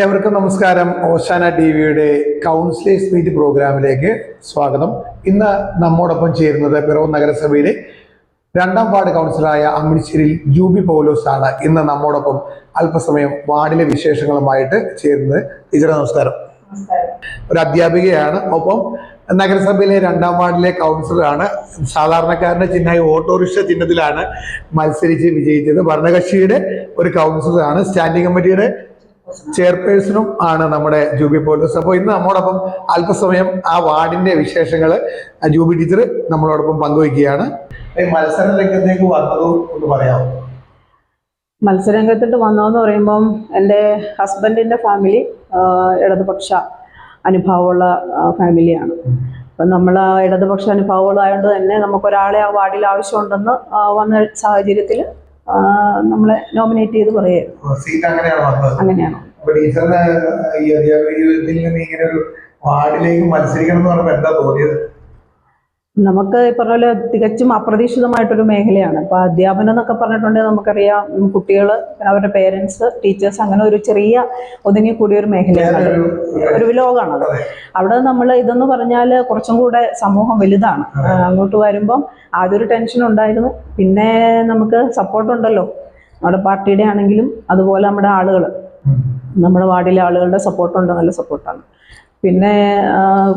ഏവർക്കും നമസ്കാരം. ഓശാന ടി വിയുടെ കൗൺസിലേഴ്സ് മീറ്റ് പ്രോഗ്രാമിലേക്ക് സ്വാഗതം. ഇന്ന് നമ്മോടൊപ്പം ചേരുന്നത് പിറവം നഗരസഭയിലെ രണ്ടാം വാർഡ് കൗൺസിലറായ അമ്മിണിശ്ശേരിയിൽ ജൂബി പൗലോസ് ആണ് ഇന്ന് നമ്മോടൊപ്പം അല്പസമയം വാർഡിലെ വിശേഷങ്ങളുമായിട്ട് ചേരുന്നത്. ടീച്ചറെ നമസ്കാരം. ഒരു അധ്യാപികയാണ്. ഒപ്പം നഗരസഭയിലെ രണ്ടാം വാർഡിലെ കൗൺസിലറാണ്. സാധാരണക്കാരന്റെ ചിഹ്നമായി ഓട്ടോറിക്ഷ ചിഹ്നത്തിലാണ് മത്സരിച്ച് വിജയിച്ചത്. ഭരണകക്ഷിയുടെ ഒരു കൗൺസിലറാണ്. സ്റ്റാൻഡിംഗ് കമ്മിറ്റിയുടെ ചെയർപേഴ്സണും ആണ് നമ്മുടെ ജൂബി പോലീസ്. അപ്പോൾ ഇന്ന് നമ്മോടൊപ്പം അല്പസമയം ആ വാർഡിന്റെ വിശേഷങ്ങൾ ജൂബി ടീച്ചർ നമ്മളോടൊപ്പം പങ്കുവയ്ക്കുകയാണ്. മത്സര രംഗത്തേക്ക് വന്നതും ഒന്ന് പറയാമോ? മത്സരരംഗത്തിട്ട് വന്നതെന്ന് പറയുമ്പം എന്റെ ഹസ്ബൻഡിന്റെ ഫാമിലി ഇടതുപക്ഷ അനുഭാവമുള്ള ഫാമിലിയാണ്. അപ്പം നമ്മൾ ഇടതുപക്ഷ അനുഭാവമുള്ളതായതുകൊണ്ട് തന്നെ നമുക്കൊരാളെ ആ വാർഡിൽ ആവശ്യമുണ്ടെന്ന് വന്ന സാഹചര്യത്തിൽ നമ്മളെ നോമിനേറ്റ് ചെയ്ത് പറയുക അങ്ങനെയാണ്. അപ്പൊ ടീച്ചറിന് ഈ അധ്യാപക ജീവിതത്തിൽ നിന്ന് ഇങ്ങനെ ഒരു വാർഡിലേക്ക് മത്സരിക്കണം എന്ന് പറയുമ്പോൾ എന്താ തോന്നിയത്? നമുക്ക് ഈ പറഞ്ഞ പോലെ തികച്ചും അപ്രതീക്ഷിതമായിട്ടൊരു മേഖലയാണ്. അപ്പോൾ അധ്യാപനം എന്നൊക്കെ പറഞ്ഞിട്ടുണ്ടെങ്കിൽ നമുക്കറിയാം കുട്ടികൾ അവരുടെ പേരൻസ് ടീച്ചേഴ്സ് അങ്ങനെ ഒരു ചെറിയ ഒതുങ്ങി കൂടിയ ഒരു മേഖലയാണ്. ഒരു ലോകമാണത് അവിടെ നമ്മൾ ഇതെന്ന് പറഞ്ഞാൽ കുറച്ചും കൂടെ സമൂഹം വലുതാണ്. അങ്ങോട്ട് വരുമ്പം ആദ്യം ഒരു ടെൻഷൻ ഉണ്ടായിരുന്നു. പിന്നെ നമുക്ക് സപ്പോർട്ട് ഉണ്ടല്ലോ. നമ്മുടെ പാർട്ടിയുടെ ആണെങ്കിലും അതുപോലെ നമ്മുടെ ആളുകൾ. നമ്മുടെ വാർഡിലെ ആളുകളുടെ സപ്പോർട്ടുണ്ട് നല്ല സപ്പോർട്ടാണ്. പിന്നെ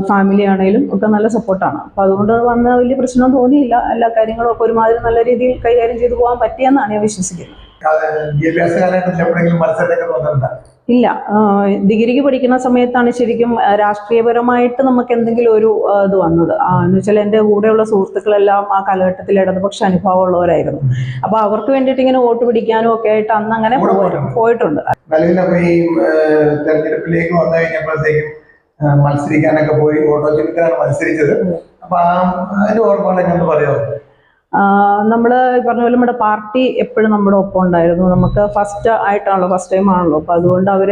ഫാമിലി ആണെങ്കിലും ഒക്കെ നല്ല സപ്പോർട്ടാണ്. അപ്പോൾ അതുകൊണ്ട് വന്ന വലിയ പ്രശ്നം തോന്നിയില്ല. എല്ലാ കാര്യങ്ങളും ഒക്കെ ഒരുമാതിരി നല്ല രീതിയിൽ കൈകാര്യം ചെയ്തു പോകാൻ പറ്റിയെന്നാണ് ഞാൻ വിശ്വസിക്കുന്നത്. വിദ്യാഭ്യാസ കാലഘട്ടത്തിൽ എപ്പോഴെങ്കിലും മത്സരത്തിലൊക്കെ വന്നിട്ടുണ്ടോ ഇല്ല. ഡിഗ്രിക്ക് പഠിക്കുന്ന സമയത്താണ് ശരിക്കും രാഷ്ട്രീയപരമായിട്ട് നമുക്ക് എന്തെങ്കിലും ഒരു ഇത് വന്നത്. എന്ന് വെച്ചാൽ എന്റെ കൂടെയുള്ള സുഹൃത്തുക്കളെല്ലാം ആ കാലഘട്ടത്തിൽ ഇടതുപക്ഷ അനുഭവമുള്ളവരായിരുന്നു. അപ്പൊ അവർക്ക് വേണ്ടിയിട്ട് ഇങ്ങനെ വോട്ട് പിടിക്കാനും ഒക്കെ ആയിട്ട് അന്ന് അങ്ങനെ പോയിട്ടുണ്ട്. തെരഞ്ഞെടുപ്പിലേക്ക് വന്നു കഴിഞ്ഞപ്പോഴത്തേക്കും മത്സരിക്കാനൊക്കെ പോയി ഓട്ടോ ചിത്രത്തിലാണ് മത്സരിച്ചത്. അപ്പൊ ആ അതിന്റെ ഓർമ്മകളൊക്കെ ഒന്ന് പറയാമോ നമ്മൾ പറഞ്ഞ പോലെ നമ്മുടെ പാർട്ടി എപ്പോഴും നമ്മുടെ ഒപ്പം ഉണ്ടായിരുന്നു. നമുക്ക് ഫസ്റ്റ് ആയിട്ടാണല്ലോ ഫസ്റ്റ് ടൈം ആണല്ലോ. അപ്പോൾ അതുകൊണ്ട് അവർ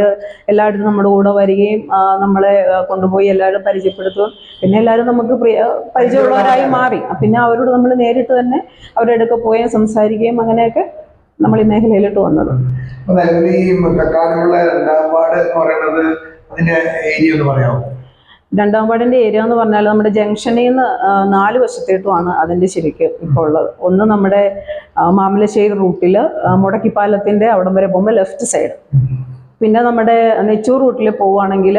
എല്ലായിടത്തും നമ്മുടെ കൂടെ വരികയും നമ്മളെ കൊണ്ടുപോയി എല്ലാവരും പരിചയപ്പെടുത്തുകയും പിന്നെ എല്ലാവരും നമുക്ക് പ്രിയ പരിചയമുള്ളവരായി മാറി. പിന്നെ അവരോട് നമ്മൾ നേരിട്ട് തന്നെ അവരുടെ അടുക്ക പോയി സംസാരിക്കുകയും അങ്ങനെയൊക്കെ നമ്മൾ ഈ മേഖലയിലോട്ട് വന്നത്. പറയുന്നത് അതിന്റെ ഏരിയ ഒന്ന് പറയാമോ? രണ്ടാം വാർഡിന്റെ ഏരിയ എന്ന് പറഞ്ഞാൽ നമ്മുടെ ജംഗ്ഷനിൽ നിന്ന് നാല് വശത്തേട്ടുമാണ് അതിന്റെ ശരിക്കും ഇപ്പോൾ ഉള്ളത്. ഒന്ന് നമ്മുടെ മാമലശ്ശേരി റൂട്ടിൽ മുടക്കിപ്പാലത്തിന്റെ അവിടം വരെ പോകുമ്പോൾ ലെഫ്റ്റ് സൈഡ് പിന്നെ നമ്മുടെ നെച്ചൂർ റൂട്ടിൽ പോവുകയാണെങ്കിൽ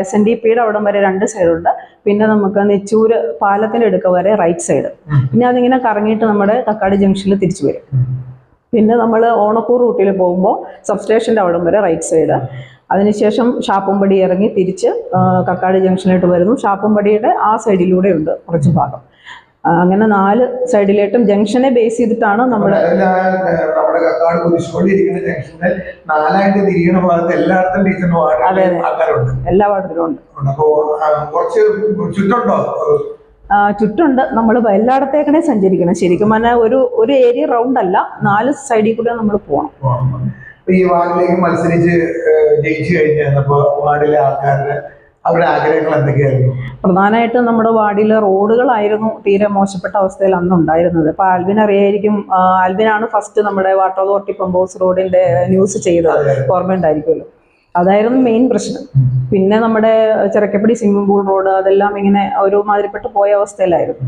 എസ് എൻ ഡി പിയുടെ അവിടം വരെ രണ്ട് സൈഡുണ്ട് പിന്നെ നമുക്ക് നെച്ചൂർ പാലത്തിന്റെ എടുക്ക വരെ റൈറ്റ് സൈഡ് പിന്നെ അതിങ്ങനെ കറങ്ങിയിട്ട് നമ്മുടെ തക്കാട് ജംഗ്ഷനിൽ തിരിച്ചു വരും. പിന്നെ നമ്മൾ ഓണക്കൂർ റൂട്ടിൽ പോകുമ്പോൾ സബ്സ്റ്റേഷന്റെ അവിടം വരെ റൈറ്റ് സൈഡ് അതിനുശേഷം ഷാപ്പുംപടി ഇറങ്ങി തിരിച്ച് കക്കാട് ജംഗ്ഷനിലോട്ട് വരുന്നു. ഷാപ്പുംപടിയുടെ ആ സൈഡിലൂടെ ഉണ്ട് കുറച്ച് ഭാഗം. അങ്ങനെ നാല് സൈഡിലേട്ടും ജംഗ്ഷനെ ബേസ് ചെയ്തിട്ടാണ് നമ്മൾ നമ്മുടെ കക്കാട് കുരിശുപള്ളി ഇരിക്കുന്ന ജംഗ്ഷനിൽ നാലായിട്ട് തിരിയണ ഭാഗത്ത് എല്ലായിടത്തും ടീച്ചറിന് വാർഡ് അതെ, അതെ. ആൾക്കാരുണ്ട്. എല്ലാ വാർഡിലും ഉണ്ട്. അപ്പോ കുറച്ച് ചുറ്റുണ്ടോ? ചുറ്റുണ്ട്. നമ്മൾ എല്ലായിടത്തേക്കണേ സഞ്ചരിക്കണം. ശരിക്കും പറഞ്ഞാൽ ഒരു ഒരു ഏരിയ റൗണ്ട് അല്ല. നാല് സൈഡിൽ കൂടെ നമ്മൾ പോകണം ഈ വാർഡിലേക്ക് മത്സരിച്ച് ജയിച്ചു കഴിഞ്ഞപ്പോ വാർഡിലെ ആൾക്കാരുടെ അവരുടെ ആഗ്രഹങ്ങൾ എന്തൊക്കെയായിരുന്നു? പ്രധാനമായിട്ടും നമ്മുടെ വാർഡിലെ റോഡുകളായിരുന്നു തീരെ മോശപ്പെട്ട അവസ്ഥയിൽ അന്ന് ഉണ്ടായിരുന്നത് അപ്പോൾ ആൽബിൻ അറിയായിരിക്കും ആൽബിനാണ് ഫസ്റ്റ് നമ്മുടെ വാട്ടർ അതോറിറ്റി പമ്പോസ് റോഡിന്റെ ന്യൂസ് ചെയ്തത്. ഓർമ്മ ഉണ്ടായിരിക്കുമല്ലോ അതായിരുന്നു മെയിൻ പ്രശ്നം. പിന്നെ നമ്മുടെ ചിറക്കപ്പടി സ്വിമ്മിംഗ് പൂൾ റോഡ് അതെല്ലാം ഇങ്ങനെ ഒരു മാതിരിപ്പെട്ട് പോയ അവസ്ഥയിലായിരുന്നു.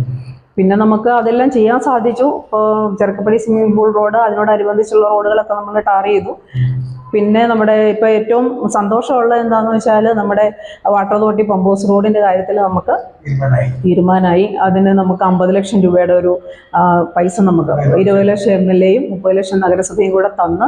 പിന്നെ നമുക്ക് അതെല്ലാം ചെയ്യാൻ സാധിച്ചു. ചെറുക്കപ്പടി സ്വിമ്മിംഗ് പൂൾ റോഡ് അതിനോടനുബന്ധിച്ചുള്ള റോഡുകളൊക്കെ നമ്മൾ ടാർ ചെയ്തു. പിന്നെ നമ്മുടെ ഇപ്പോൾ ഏറ്റവും സന്തോഷമുള്ളത് എന്താണെന്ന് വെച്ചാൽ നമ്മുടെ വാട്ടർ അതോറിറ്റി പമ്പോസ് റോഡിന്റെ കാര്യത്തിൽ നമുക്ക് തീരുമാനമായി. അതിന് നമുക്ക് അമ്പത് ലക്ഷം രൂപയുടെ ഒരു പൈസ നമുക്ക് ഇരുപത് ലക്ഷം എം എൽ എയും മുപ്പത് ലക്ഷം നഗരസഭയും കൂടെ തന്ന്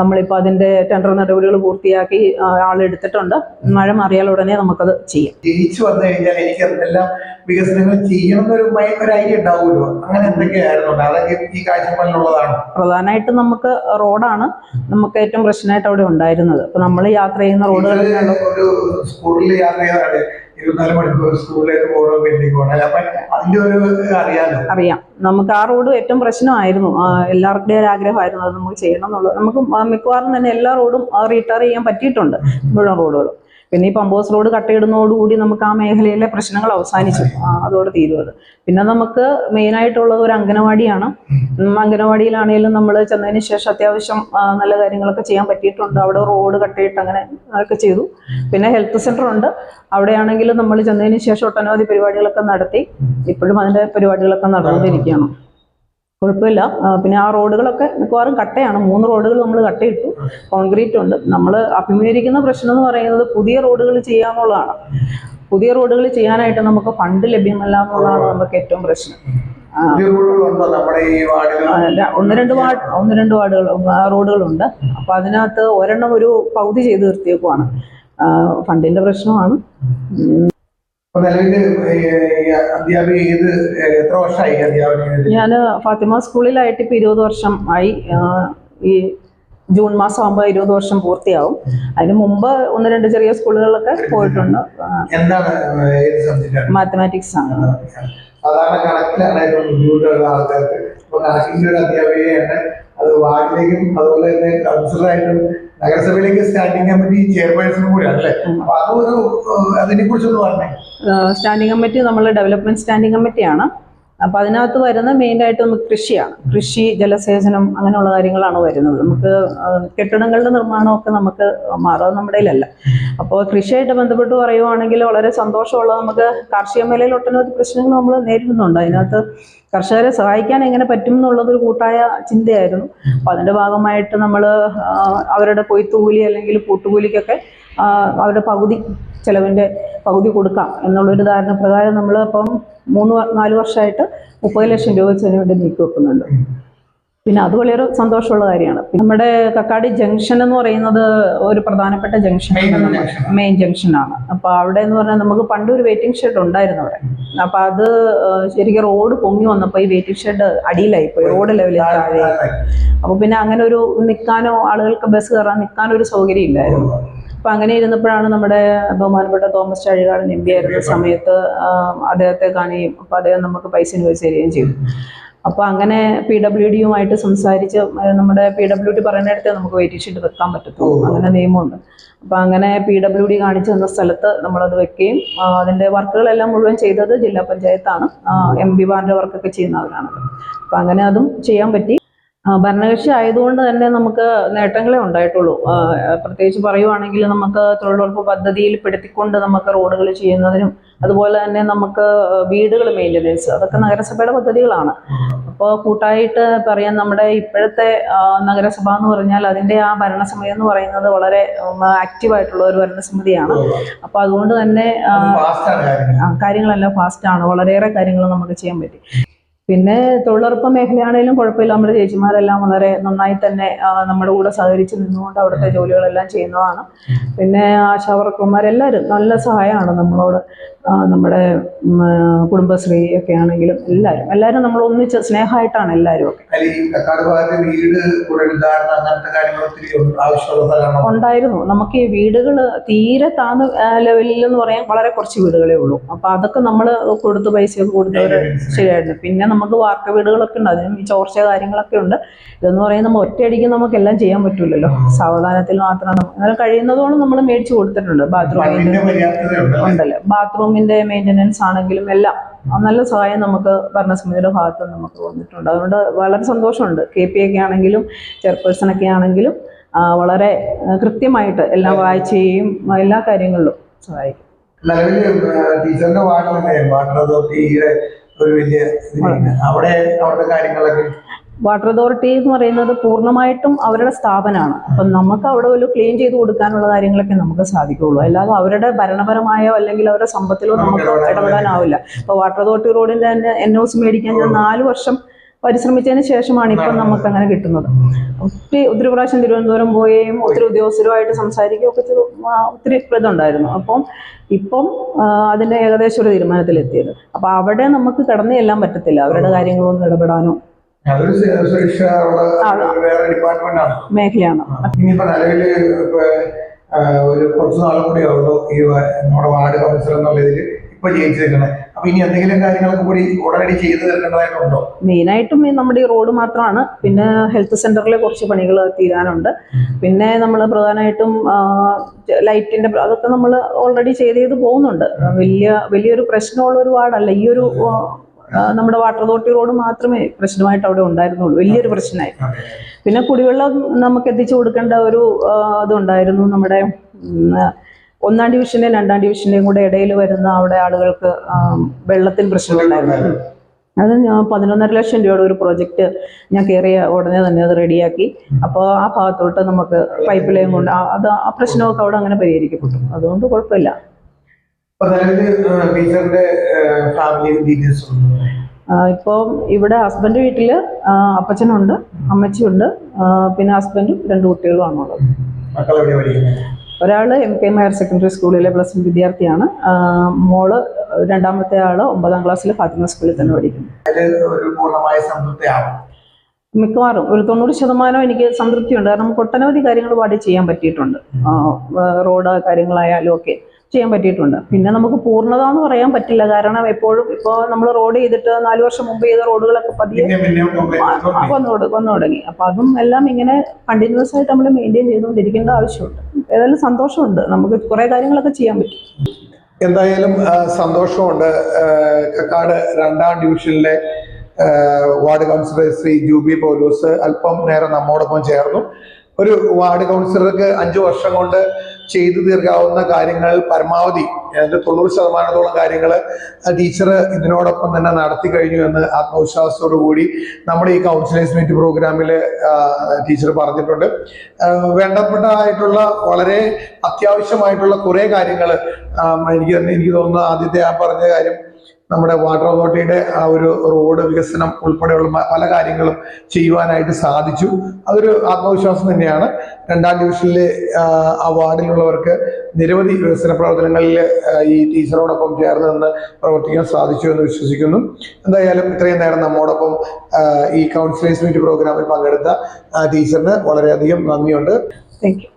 നമ്മളിപ്പോൾ അതിന്റെ ടെൻഡർ നടപടികൾ പൂർത്തിയാക്കി ആളെടുത്തിട്ടുണ്ട്. മഴ മാറിയാൽ ഉടനെ നമുക്കത് ചെയ്യാം. ജയിച്ചു വന്നു കഴിഞ്ഞാൽ എനിക്ക് എന്തെല്ലാം വികസനങ്ങൾ ചെയ്യണം എന്നൊരു ഒരു ഐഡിയ ഉണ്ടാവുമല്ലോ. അങ്ങനെ എന്തൊക്കെയായിരുന്നു? അതൊക്കെ ഈ കാഴ്ചപ്പാടിലുള്ളതാണ്. പ്രധാനമായിട്ടും നമുക്ക് റോഡാണ് നമുക്ക് ഏറ്റവും പ്രശ്നമായിട്ട് അവിടെ ഉണ്ടായിരുന്നത്. അപ്പോൾ നമ്മൾ യാത്ര ചെയ്യുന്ന റോഡുകളിൽ ഒരു സ്കൂളിൽ യാത്ര ചെയ്യാറ് ഇരുപത്തിനാല് മണിക്കൂർ സ്കൂളിലേക്ക് പോകണോ വീട്ടിലേക്ക് പോകണം അപ്പൊ അതിന്റെ ഒരു അറിയാം. നമുക്ക് ആ റോഡ് ഏറ്റവും പ്രശ്നമായിരുന്നു. ആ, എല്ലാവർക്കുടെയും ഒരു ആഗ്രഹമായിരുന്നു അത് നമുക്ക് ചെയ്യണം എന്നുള്ളത്. നമുക്ക് മിക്കവാറും തന്നെ എല്ലാ റോഡും റീട്ടയർ ചെയ്യാൻ പറ്റിയിട്ടുണ്ട്. മുഴുവൻ റോഡുകളും പിന്നെ ഈ പമ്പോസ് റോഡ് കട്ടയിടുന്നതോടുകൂടി നമുക്ക് ആ മേഖലയിലെ പ്രശ്നങ്ങൾ അവസാനിച്ചു. അതോടെ തീരുവത് പിന്നെ നമുക്ക് മെയിനായിട്ടുള്ളത് ഒരു അംഗനവാടിയാണ്. അംഗനവാടിയിലാണെങ്കിലും നമ്മൾ ചെന്നതിന് ശേഷം അത്യാവശ്യം നല്ല കാര്യങ്ങളൊക്കെ ചെയ്യാൻ പറ്റിയിട്ടുണ്ട്. അവിടെ റോഡ് കട്ടയിട്ട് അങ്ങനെ അതൊക്കെ ചെയ്തു. പിന്നെ ഹെൽത്ത് സെന്റർ ഉണ്ട്. അവിടെയാണെങ്കിലും നമ്മൾ ചെന്നതിന് ശേഷം ഒട്ടനവധി പരിപാടികളൊക്കെ നടത്തി. ഇപ്പോഴും അതിന്റെ പരിപാടികളൊക്കെ നടന്നുകൊണ്ടിരിക്കുകയാണ്. കുഴപ്പമില്ല. പിന്നെ ആ റോഡുകളൊക്കെ മിക്കവാറും കട്ടയാണ്. മൂന്ന് റോഡുകൾ നമ്മൾ കട്ടയിട്ടു. കോൺക്രീറ്റ് ഉണ്ട്. നമ്മൾ അഭിമുഖീകരിക്കുന്ന പ്രശ്നം എന്ന് പറയുന്നത് പുതിയ റോഡുകൾ ചെയ്യാന്നുള്ളതാണ്. പുതിയ റോഡുകൾ ചെയ്യാനായിട്ട് നമുക്ക് ഫണ്ട് ലഭ്യമല്ല എന്നുള്ളതാണ് നമുക്ക് ഏറ്റവും പ്രശ്നം. ഒന്ന് രണ്ട് വാർഡ് ഒന്ന് രണ്ട് വാർഡുകൾ റോഡുകളുണ്ട്. അപ്പൊ അതിനകത്ത് ഒരെണ്ണം ഒരു പകുതി ചെയ്ത് തീർത്തിയേക്കുവാണ് ഫണ്ടിന്റെ പ്രശ്നമാണ്. അപ്പൊ നിലവിൽ ഈ അധ്യാപിക ഏത് എത്ര വർഷമായി അധ്യാപന ഞാൻ ഫാത്തിമ സ്കൂളിലായിട്ട് ഇപ്പൊ ഇരുപത് വർഷം ആയി. ഈ ജൂൺ മാസം ആകുമ്പോൾ ഇരുപത് വർഷം പൂർത്തിയാവും. അതിന് മുമ്പ് ഒന്ന് രണ്ട് ചെറിയ സ്കൂളുകളിലൊക്കെ പോയിട്ടുണ്ട്. എന്താണ് മാത്തമാറ്റിക്സ് ആണ്. സാധാരണ കണക്കിലാണ് ഏറ്റവും ബുദ്ധിമുട്ടുള്ള ആൾക്കാർക്ക്. ഇപ്പൊ കണക്കിന്റെ ഒരു അധ്യാപികയാണ് അത് വാർഡിലേക്കും അതുപോലെ തന്നെ കൗൺസിലറായിട്ടും നഗരസഭയിലേക്ക് സ്റ്റാൻഡിംഗ് കമ്മിറ്റി ചെയർപേഴ്സണും കൂടിയാണ് അല്ലേ അപ്പൊ അതൊരു അതിനെ കുറിച്ചൊന്ന് പറഞ്ഞേ. സ്റ്റാൻഡിംഗ് കമ്മിറ്റി നമ്മൾ ഡെവലപ്മെന്റ് സ്റ്റാൻഡിംഗ് കമ്മിറ്റിയാണ്. അപ്പൊ അതിനകത്ത് വരുന്ന മെയിൻ ആയിട്ട് നമുക്ക് കൃഷിയാണ്. കൃഷി ജലസേചനം അങ്ങനെയുള്ള കാര്യങ്ങളാണ് വരുന്നത്. നമുക്ക് കെട്ടിടങ്ങളുടെ നിർമ്മാണമൊക്കെ നമുക്ക് മാറാതെ നമ്മുടെ കയ്യിലല്ല. അപ്പോൾ കൃഷിയായിട്ട് ബന്ധപ്പെട്ട് പറയുവാണെങ്കിൽ വളരെ സന്തോഷമുള്ള നമുക്ക് കാർഷിക മേഖലയിൽ ഒട്ടനവധി പ്രശ്നങ്ങൾ നമ്മൾ നേരിടുന്നുണ്ട്. അതിനകത്ത് കർഷകരെ സഹായിക്കാൻ എങ്ങനെ പറ്റും എന്നുള്ളതൊരു കൂട്ടായ ചിന്തയായിരുന്നു. അപ്പോൾ അതിന്റെ ഭാഗമായിട്ട് നമ്മൾ അവരുടെ കൊയ്ത്തുകൂലി അല്ലെങ്കിൽ കൂട്ടുകൂലിക്കൊക്കെ അവരുടെ പകുതി ചിലവിന്റെ പകുതി കൊടുക്കാം എന്നുള്ളൊരു ധാരണ പ്രകാരം നമ്മൾ ഇപ്പം മൂന്ന് നാല് വർഷമായിട്ട് മുപ്പത് ലക്ഷം രൂപ വെച്ചതിന് വേണ്ടി നീക്കി വെക്കുന്നുണ്ട്. പിന്നെ അത് വളരെ സന്തോഷമുള്ള കാര്യമാണ്. നമ്മുടെ കക്കാടി ജംഗ്ഷൻ എന്ന് പറയുന്നത് ഒരു പ്രധാനപ്പെട്ട ജംഗ്ഷൻ. മെയിൻ ജംഗ്ഷനാണ് അപ്പോൾ അവിടെ എന്ന് പറഞ്ഞാൽ നമുക്ക് പണ്ട് ഒരു വെയിറ്റിംഗ് ഷെഡ് ഉണ്ടായിരുന്നു അവിടെ. അപ്പോൾ അത് ശരിക്കും റോഡ് പൊങ്ങി വന്നപ്പോൾ ഈ വെയിറ്റിംഗ് ഷെഡ് അടിയിലായി പോയി. റോഡ് ലെവലിൽ താഴെ അപ്പോൾ പിന്നെ അങ്ങനെ ഒരു നിൽക്കാനോ ആളുകൾക്ക് ബസ് കയറാൻ നിൽക്കാനോ ഒരു സൗകര്യം ഇല്ലായിരുന്നു. അപ്പൊ അങ്ങനെ ഇരുന്നപ്പോഴാണ് നമ്മുടെ ബഹുമാനപ്പെട്ട തോമസ് ചാഴികാടൻ എം പി ആയിരുന്ന സമയത്ത് അദ്ദേഹത്തെ കാണുകയും അപ്പൊ അദ്ദേഹം നമുക്ക് പൈസ അനുവദിച്ച് തരികയും ചെയ്തു. അപ്പൊ അങ്ങനെ പി ഡബ്ല്യു ഡിയുമായിട്ട് സംസാരിച്ച് നമ്മുടെ പി ഡബ്ല്യു ഡി പറയുന്നിടത്ത് നമുക്ക് വെയിറ്റ് ഷീറ്റ് വെക്കാൻ പറ്റത്തുള്ളൂ. അങ്ങനെ നിയമമുണ്ട്. അപ്പൊ അങ്ങനെ പി ഡബ്ല്യു ഡി കാണിച്ചു തന്ന സ്ഥലത്ത് നമ്മളത് വെക്കുകയും അതിന്റെ വർക്കുകളെല്ലാം മുഴുവൻ ചെയ്തത് ജില്ലാ പഞ്ചായത്താണ്. എം പിമാരുടെ വർക്കൊക്കെ ചെയ്യുന്നവരാണ്. അപ്പൊ അങ്ങനെ അതും ചെയ്യാൻ പറ്റി. ഭരണകക്ഷി ആയതുകൊണ്ട് തന്നെ നമുക്ക് നേട്ടങ്ങളെ ഉണ്ടായിട്ടുള്ളൂ. പ്രത്യേകിച്ച് പറയുവാണെങ്കിൽ നമുക്ക് തൊഴിലുറപ്പ് പദ്ധതിയിൽ പെടുത്തിക്കൊണ്ട് നമുക്ക് റോഡുകൾ ചെയ്യുന്നതിനും അതുപോലെ തന്നെ നമുക്ക് വീടുകൾ മെയിന്റനൻസ് അതൊക്കെ നഗരസഭയുടെ പദ്ധതികളാണ്. അപ്പോൾ കൂട്ടായിട്ട് പറയാൻ നമ്മുടെ ഇപ്പോഴത്തെ നഗരസഭ എന്ന് പറഞ്ഞാൽ അതിന്റെ ആ ഭരണസമിതി എന്ന് പറയുന്നത് വളരെ ആക്റ്റീവായിട്ടുള്ള ഒരു ഭരണസമിതിയാണ്. അപ്പോൾ അതുകൊണ്ട് തന്നെ കാര്യങ്ങളെല്ലാം ഫാസ്റ്റാണ് വളരെയേറെ കാര്യങ്ങൾ നമുക്ക് ചെയ്യാൻ പറ്റി. പിന്നെ തൊഴിലുറപ്പ് മേഖലയാണെങ്കിലും കുഴപ്പമില്ല. നമ്മുടെ ചേച്ചിമാരെല്ലാം വളരെ നന്നായി തന്നെ നമ്മുടെ കൂടെ സഹകരിച്ച് നിന്നുകൊണ്ട് അവിടുത്തെ ജോലികളെല്ലാം ചെയ്യുന്നതാണ്. പിന്നെ ആശാവർക്കന്മാരെല്ലാവരും നല്ല സഹായമാണ് നമ്മളോട്. നമ്മുടെ കുടുംബശ്രീ ഒക്കെ ആണെങ്കിലും എല്ലാവരും. എല്ലാവരും നമ്മൾ ഒന്നിച്ച് സ്നേഹമായിട്ടാണ് എല്ലാവരും ഒക്കെ. ഉണ്ടായിരുന്നു. നമുക്ക് ഈ വീടുകൾ തീരെ താന്ന് ലെവലിൽ എന്ന് പറയാൻ വളരെ കുറച്ച് വീടുകളേ ഉള്ളൂ. അപ്പൊ അതൊക്കെ നമ്മൾ കൊടുത്ത് പൈസയൊക്കെ കൊടുത്തവർ ശരിയായിരുന്നു. പിന്നെ നമുക്ക് വാർക്ക വീടുകളൊക്കെ ഉണ്ട്. അതിനും ഈ ചോർച്ച കാര്യങ്ങളൊക്കെ ഉണ്ട്. ഇതെന്ന് പറയുന്നത് നമ്മൾ ഒറ്റയടിക്ക് നമുക്ക് എല്ലാം ചെയ്യാൻ പറ്റൂലല്ലോ. സാവധാനത്തിൽ മാത്രമാണ് അങ്ങനെ കഴിയുന്നതോളം നമ്മൾ മേടിച്ചു കൊടുത്തിട്ടുണ്ട്. പര്യാപ്തതയുണ്ട് ഉണ്ടല്ലോ. ബാത്റൂമിന്റെ മെയിന്റനൻസ് ആണെങ്കിലും എല്ലാം. നല്ല സഹായം നമുക്ക് ഭരണസമിതിയുടെ ഭാഗത്ത് നമുക്ക് വന്നിട്ടുണ്ട്. അതുകൊണ്ട് വളരെ സന്തോഷമുണ്ട്. കെ പി ഒക്കെ ആണെങ്കിലും ചെയർപേഴ്സൺ ഒക്കെ ആണെങ്കിലും വളരെ കൃത്യമായിട്ട് എല്ലാം വായിച്ചുകയും എല്ലാ കാര്യങ്ങളിലും സഹായിക്കും. നിലവിൽ ടീച്ചറിന്റെ വാർഡിലല്ലേ? വാട്ടർ അതോറിറ്റിയുടെ ഒരു വലിയ ഇതിലില്ല. അവിടെ അവരുടെ കാര്യങ്ങളൊക്കെ? വാട്ടർ അതോറിറ്റി എന്ന് പറയുന്നത് പൂർണമായിട്ടും അവരുടെ സ്ഥാപനമാണ്. അപ്പം നമുക്ക് അവിടെ ഒരു ക്ലീൻ ചെയ്ത് കൊടുക്കാനുള്ള കാര്യങ്ങളൊക്കെ നമുക്ക് സാധിക്കുള്ളൂ. അല്ലാതെ അവരുടെ ഭരണപരമായോ അല്ലെങ്കിൽ അവരുടെ സമ്പത്തിലോ നമുക്ക് ഇടപെടാനാവില്ല. അപ്പോൾ വാട്ടർ അതോറിറ്റി റോഡിന്റെ തന്നെ എൻ മേടിക്കാൻ ഞാൻ നാല് വർഷം പരിശ്രമിച്ചതിന് ശേഷമാണ് ഇപ്പം നമുക്ക് അങ്ങനെ കിട്ടുന്നത്. ഒത്തിരി ഒത്തിരി പ്രാവശ്യം തിരുവനന്തപുരം പോവുകയും ഒത്തിരി ഉദ്യോഗസ്ഥരുമായിട്ട് സംസാരിക്കുകയും ഒക്കെ ചെയ്തു. ഒത്തിരി ഇതുണ്ടായിരുന്നു. അപ്പം ഇപ്പം അതിന്റെ ഏകദേശം ഒരു തീരുമാനത്തിലെത്തിയത്. അപ്പൊ അവിടെ നമുക്ക് കടന്നു ചെല്ലാൻ പറ്റത്തില്ല. അവരുടെ കാര്യങ്ങളൊന്നും ഇടപെടാനോ. മേഖലയാണ്. ഇനിയിപ്പോ നിലവിൽ ഇപ്പൊ, ഒരു കുറച്ച് നാളും കൂടി ഉള്ളൂ ഈ നമ്മുടെ വാർഡ് കൗൺസിലർ എന്നുള്ള ഇതിൽ. ഇപ്പൊ ജയിച്ചു ചെയ്യിച്ചു അപ്പൊ ഇനി എന്തെങ്കിലും കാര്യങ്ങളൊക്കെ കൂടി ഉടനടി ചെയ്തു തീർക്കേണ്ടതായിട്ടുണ്ടോ? മെയിനായിട്ടും നമ്മുടെ ഈ റോഡ് മാത്രമാണ്. പിന്നെ ഹെൽത്ത് സെന്ററിലെ കുറച്ച് പണികൾ തീരാനുണ്ട്. പിന്നെ നമ്മൾ പ്രധാനമായിട്ടും ലൈറ്റിന്റെ അതൊക്കെ നമ്മൾ ഓൾറെഡി ചെയ്ത് ചെയ്ത് പോകുന്നുണ്ട്. വലിയ വലിയൊരു പ്രശ്നമുള്ള ഒരു വാർഡല്ല ഈ ഒരു നമ്മുടെ വാട്ടർ അതോറിറ്റി റോഡ് മാത്രമേ പ്രശ്നമായിട്ട് അവിടെ ഉണ്ടായിരുന്നുള്ളൂ. വലിയൊരു പ്രശ്നമായി. പിന്നെ കുടിവെള്ളം നമുക്ക് എത്തിച്ചു കൊടുക്കേണ്ട ഒരു അതുണ്ടായിരുന്നു ഇതുണ്ടായിരുന്നു. നമ്മുടെ ഒന്നാം ഡിവിഷന്റെയും രണ്ടാം ഡിവിഷന്റെയും കൂടെ ഇടയിൽ വരുന്ന അവിടെ ആളുകൾക്ക് വെള്ളത്തിൽ വെള്ളത്തിന് പ്രശ്നമുണ്ടായിരുന്നു. അത് ഞാൻ പതിനൊന്നര ലക്ഷം രൂപയുടെ ഒരു പ്രോജക്റ്റ് ഞാൻ കയറിയ ഉടനെ തന്നെ അത് റെഡിയാക്കി. അപ്പോൾ ആ ഭാഗത്തോട്ട് നമുക്ക് പൈപ്പ് ലൈൻ കൊണ്ട് അത് ആ പ്രശ്നമൊക്കെ അവിടെ അങ്ങനെ പരിഹരിക്കപ്പെട്ടു. അതുകൊണ്ട് കുഴപ്പമില്ല. ഇപ്പോൾ ഇവിടെ ഹസ്ബൻഡ് വീട്ടിൽ അപ്പച്ചനുണ്ട് അമ്മച്ചിയുണ്ട് പിന്നെ ഹസ്ബൻഡും രണ്ട് കുട്ടികളുമാണുള്ളത് ഒരാൾ M K M higher secondary സ്കൂളിലെ പ്ലസ് വൺ വിദ്യാർത്ഥിയാണ്. മോൾ രണ്ടാമത്തെ ആൾ ഒമ്പതാം ക്ലാസ്സിൽ ഫാത്തിമ സ്കൂളിൽ തന്നെ പഠിക്കുന്നു. മിക്കവാറും ഒരു തൊണ്ണൂറ് ശതമാനം എനിക്ക് സംതൃപ്തിയുണ്ട്. കാരണം നമുക്ക് ഒട്ടനവധി കാര്യങ്ങൾ പാടി ചെയ്യാൻ പറ്റിയിട്ടുണ്ട്. റോഡ് കാര്യങ്ങളായാലും ഒക്കെ. ചെയ്യാൻ പറ്റിയിട്ടുണ്ട്. പിന്നെ നമുക്ക് പൂർണത എന്ന് പറയാൻ പറ്റില്ല. കാരണം എപ്പോഴും ഇപ്പോൾ നമ്മൾ റോഡ് ചെയ്തിട്ട് നാല് വർഷം മുമ്പ് ചെയ്ത റോഡുകളൊക്കെ പതിയെ. വന്നു വന്നു തുടങ്ങി അപ്പൊ അതും എല്ലാം ഇങ്ങനെ കണ്ടിന്യൂസ് ആയിട്ട് നമ്മൾ മെയിന്റെയിൻ ചെയ്തുകൊണ്ടിരിക്കേണ്ട ആവശ്യമുണ്ട്. ഏതായാലും സന്തോഷമുണ്ട്. നമുക്ക് കുറെ കാര്യങ്ങളൊക്കെ ചെയ്യാൻ പറ്റും. എന്തായാലും സന്തോഷമുണ്ട്. കക്കാട് രണ്ടാം ഡിവിഷനിലെ വാർഡ് കൗൺസിലർ ശ്രീ ജൂബി പോലൂസ് അല്പം നേരം നമ്മോടൊപ്പം ചേർന്നു. ഒരു വാർഡ് കൗൺസിലർക്ക് അഞ്ചു വർഷം കൊണ്ട് ചെയ്തു തീർക്കാവുന്ന കാര്യങ്ങൾ പരമാവധി അതിന്റെ തൊണ്ണൂറ് ശതമാനത്തോളം കാര്യങ്ങൾ ടീച്ചർ ഇതിനോടൊപ്പം തന്നെ നടത്തി കഴിഞ്ഞു എന്ന് ആത്മവിശ്വാസത്തോടു കൂടി നമ്മുടെ ഈ കൗൺസിലേഴ്സ് മീറ്റ് പ്രോഗ്രാമിൽ ടീച്ചർ പറഞ്ഞിട്ടുണ്ട്. വേണ്ടപ്പെട്ടതായിട്ടുള്ള വളരെ അത്യാവശ്യമായിട്ടുള്ള കുറേ കാര്യങ്ങൾ എനിക്ക് തന്നെ എനിക്ക് തോന്നുന്നു ആദ്യത്തെ ആ പറഞ്ഞ കാര്യം നമ്മുടെ വാട്ടർ അതോറിറ്റിയുടെ ആ ഒരു റോഡ് വികസനം ഉൾപ്പെടെയുള്ള പല കാര്യങ്ങളും ചെയ്യുവാനായിട്ട് സാധിച്ചു. അതൊരു ആത്മവിശ്വാസം തന്നെയാണ്. രണ്ടാം ഡിവിഷനിലെ ആ, വാർഡിലുള്ളവർക്ക് നിരവധി വികസന പ്രവർത്തനങ്ങളിൽ ഈ ടീച്ചറോടൊപ്പം ചേർന്ന് നിന്ന് പ്രവർത്തിക്കാൻ സാധിച്ചു എന്ന് വിശ്വസിക്കുന്നു. എന്തായാലും ഇത്രയും നേരം നമ്മോടൊപ്പം ഈ കൗൺസിലേഴ്സ് മീറ്റ് പ്രോഗ്രാമിൽ പങ്കെടുത്ത ടീച്ചറിന് വളരെയധികം നന്ദിയുണ്ട്. Thank you